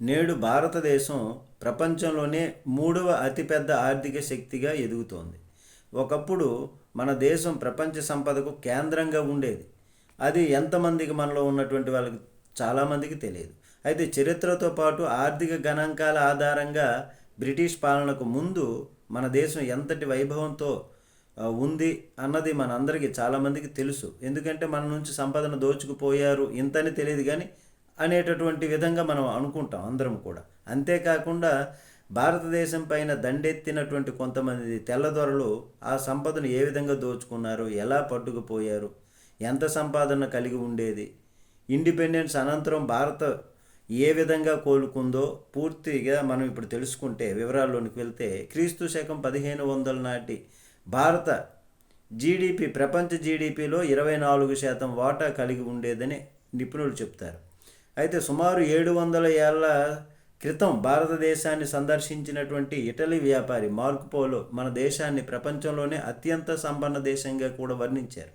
నేడు భారతదేశం ప్రపంచంలోనే మూడవ అతిపెద్ద ఆర్థిక శక్తిగా ఎదుగుతోంది. ఒకప్పుడు మన దేశం ప్రపంచ సంపదకు కేంద్రంగా ఉండేది. అది ఎంతమందికి మనలో ఉన్నటువంటి వాళ్ళకి చాలామందికి తెలియదు. అయితే చరిత్రతో పాటు ఆర్థిక గణాంకాల ఆధారంగా బ్రిటిష్ పాలనకు ముందు మన దేశం ఎంతటి వైభవంతో ఉంది అన్నది మనందరికీ చాలామందికి తెలుసు. ఎందుకంటే మన నుంచి సంపదను దోచుకుపోయారు ఇంతని తెలియదు కానీ అనేటటువంటి విధంగా మనం అనుకుంటాం అందరం కూడా. అంతేకాకుండా భారతదేశం పైన దండెత్తినటువంటి కొంతమంది తెల్లదొరలు ఆ సంపదను ఏ విధంగా దోచుకున్నారు ఎలా పట్టుకుపోయారు ఎంత సంపాదన కలిగి ఉండేది ఇండిపెండెన్స్ అనంతరం భారత ఏ విధంగా కోలుకుందో పూర్తిగా మనం ఇప్పుడు తెలుసుకుంటే వివరాల్లోనికి వెళ్తే క్రీస్తు శకం పదిహేను వందల నాటి భారత జీడిపి ప్రపంచ జీడిపిలో ఇరవై నాలుగు శాతం వాటా కలిగి ఉండేదని నిపుణులు చెప్తారు. అయితే సుమారు ఏడు వందల ఏళ్ళ క్రితం భారతదేశాన్ని సందర్శించినటువంటి ఇటలీ వ్యాపారి మార్కుపోలో మన దేశాన్ని ప్రపంచంలోనే అత్యంత సంపన్న దేశంగా కూడా వర్ణించారు.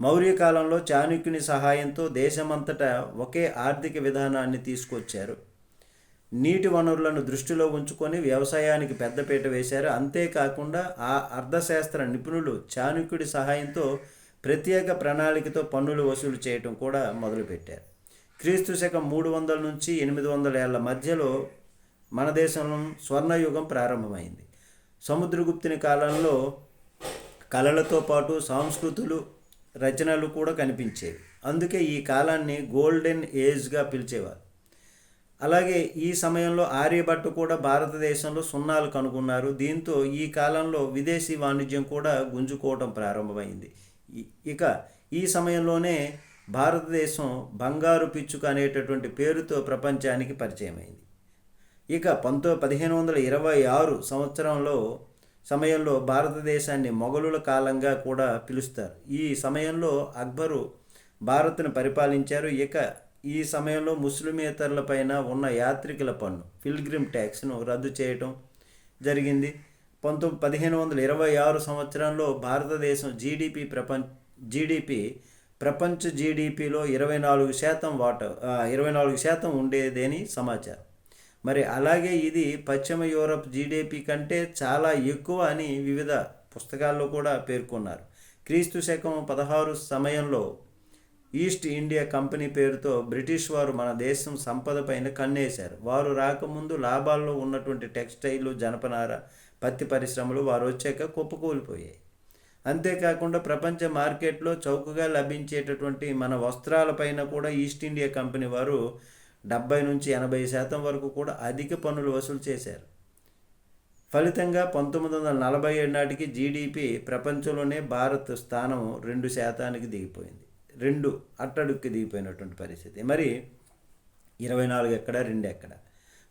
మౌర్య కాలంలో చాణుక్యుని సహాయంతో దేశమంతటా ఒకే ఆర్థిక విధానాన్ని తీసుకొచ్చారు. నీటి వనరులను దృష్టిలో ఉంచుకొని వ్యవసాయానికి పెద్దపీట వేశారు. అంతేకాకుండా ఆ అర్థశాస్త్ర నిపుణులు చాణుక్యుడి సహాయంతో ప్రత్యేక ప్రణాళికతో పన్నులు వసూలు చేయటం కూడా మొదలుపెట్టారు. క్రీస్తు శకం మూడు వందల నుంచి ఎనిమిది వందల ఏళ్ళ మధ్యలో మన దేశంలో స్వర్ణయుగం ప్రారంభమైంది. సముద్రగుప్తుని కాలంలో కళలతో పాటు సాంస్కృతులు రచనలు కూడా కనిపించేవి. అందుకే ఈ కాలాన్ని గోల్డెన్ ఏజ్గా పిలిచేవారు. అలాగే ఈ సమయంలో ఆర్యభట్టు కూడా భారతదేశంలో సున్నాలు కనుగొన్నారు. దీంతో ఈ కాలంలో విదేశీ వాణిజ్యం కూడా గుంజుకోవడం ప్రారంభమైంది. ఇక ఈ సమయంలోనే భారతదేశం బంగారు పిచ్చుక అనేటటువంటి పేరుతో ప్రపంచానికి పరిచయమైంది. ఇక పంతో పదిహేను వందల ఇరవై ఆరు సంవత్సరంలో సమయంలో భారతదేశాన్ని మొఘలుల కాలంగా కూడా పిలుస్తారు. ఈ సమయంలో అక్బరు భారత్ను పరిపాలించారు. ఇక ఈ సమయంలో ముస్లిమేతరులపైన ఉన్న యాత్రికుల పన్ను పిల్గ్రిమ్ ట్యాక్స్ను రద్దు చేయటం జరిగింది. పంతొమ్మిది పదిహేను వందల ఇరవై ఆరు సంవత్సరంలో భారతదేశం జీడిపి ప్రపంచ జీడిపి ప్రపంచ జీడిపిలో ఇరవై నాలుగు శాతం వాట ఇరవై నాలుగు శాతం ఉండేదని సమాచారం. మరి అలాగే ఇది పశ్చిమ యూరప్ జీడిపి కంటే చాలా ఎక్కువ అని వివిధ పుస్తకాల్లో కూడా పేర్కొన్నారు. క్రీస్తు శకం పదహారు సమయంలో ఈస్ట్ ఇండియా కంపెనీ పేరుతో బ్రిటిష్ వారు మన దేశం సంపద పైన కన్నేశారు. వారు రాకముందు లాభాల్లో ఉన్నటువంటి టెక్స్టైల్ జనపనార పత్తి పరిశ్రమలు వారు వచ్చాక కుప్పకూలిపోయాయి. అంతేకాకుండా ప్రపంచ మార్కెట్లో చౌకగా లభించేటటువంటి మన వస్త్రాలపైన కూడా ఈస్ట్ ఇండియా కంపెనీ వారు డెబ్బై నుంచి ఎనభై శాతం వరకు కూడా అధిక పన్నులు వసూలు చేశారు. ఫలితంగా పంతొమ్మిది వందల నలభై ఏడు నాటికి జీడిపి ప్రపంచంలోనే భారత్ స్థానం రెండు శాతానికి దిగిపోయింది. రెండు అట్టడుక్కి దిగిపోయినటువంటి పరిస్థితి. మరి ఇరవై నాలుగు ఎక్కడ రెండు ఎక్కడ?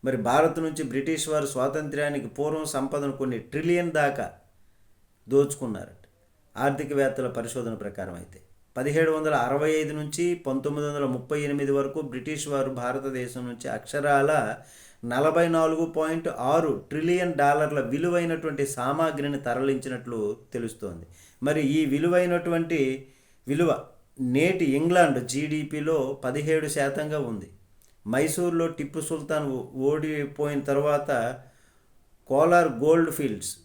మరి భారత్ నుంచి బ్రిటిష్ వారు స్వాతంత్ర్యానికి పూర్వం సంపదను కొన్ని ట్రిలియన్ దాకా దోచుకున్నారు. ఆర్థికవేత్తల పరిశోధన ప్రకారం అయితే. పదిహేడు వందల అరవై ఐదు నుంచి పంతొమ్మిది వందల ముప్పై ఎనిమిది వరకు బ్రిటిష్ వారు భారతదేశం నుంచి అక్షరాల నలభై నాలుగు పాయింట్ ఆరు ట్రిలియన్ డాలర్ల విలువైనటువంటి సామాగ్రిని తరలించినట్లు తెలుస్తోంది. మరి ఈ విలువైనటువంటి విలువ నేటి ఇంగ్లాండ్ జీడిపిలో పదిహేడు శాతంగా ఉంది. మైసూర్లో టిప్పు సుల్తాన్ ఓడిపోయిన తర్వాత కోలార్ గోల్డ్ ఫీల్డ్స్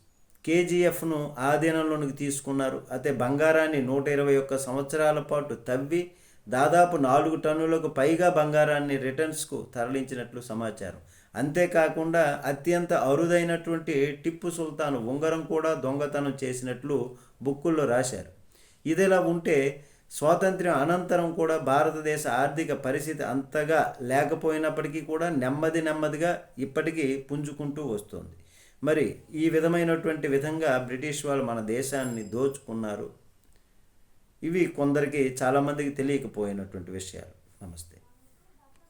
కేజీఎఫ్ను ఆధీనంలోనికి తీసుకున్నారు. అయితే బంగారాన్ని నూట ఇరవై ఒక్క సంవత్సరాల పాటు తవ్వి దాదాపు నాలుగు టన్నులకు పైగా బంగారాన్ని రిటర్న్స్కు తరలించినట్లు సమాచారం. అంతేకాకుండా అత్యంత అరుదైనటువంటి టిప్పు సుల్తాన్ ఉంగరం కూడా దొంగతనం చేసినట్లు బుక్కుల్లో రాశారు. ఇదిలా ఉంటే స్వాతంత్ర్యం అనంతరం కూడా భారతదేశ ఆర్థిక పరిస్థితి అంతగా లేకపోయినప్పటికీ కూడా నెమ్మది నెమ్మదిగా ఇప్పటికీ పుంజుకుంటూ వస్తుంది. మరి ఈ విధమైనటువంటి విధంగా బ్రిటిష్ వాళ్ళు మన దేశాన్ని దోచుకున్నారు. ఇవి కొందరికి చాలామందికి తెలియకపోయినటువంటి విషయాలు. నమస్తే.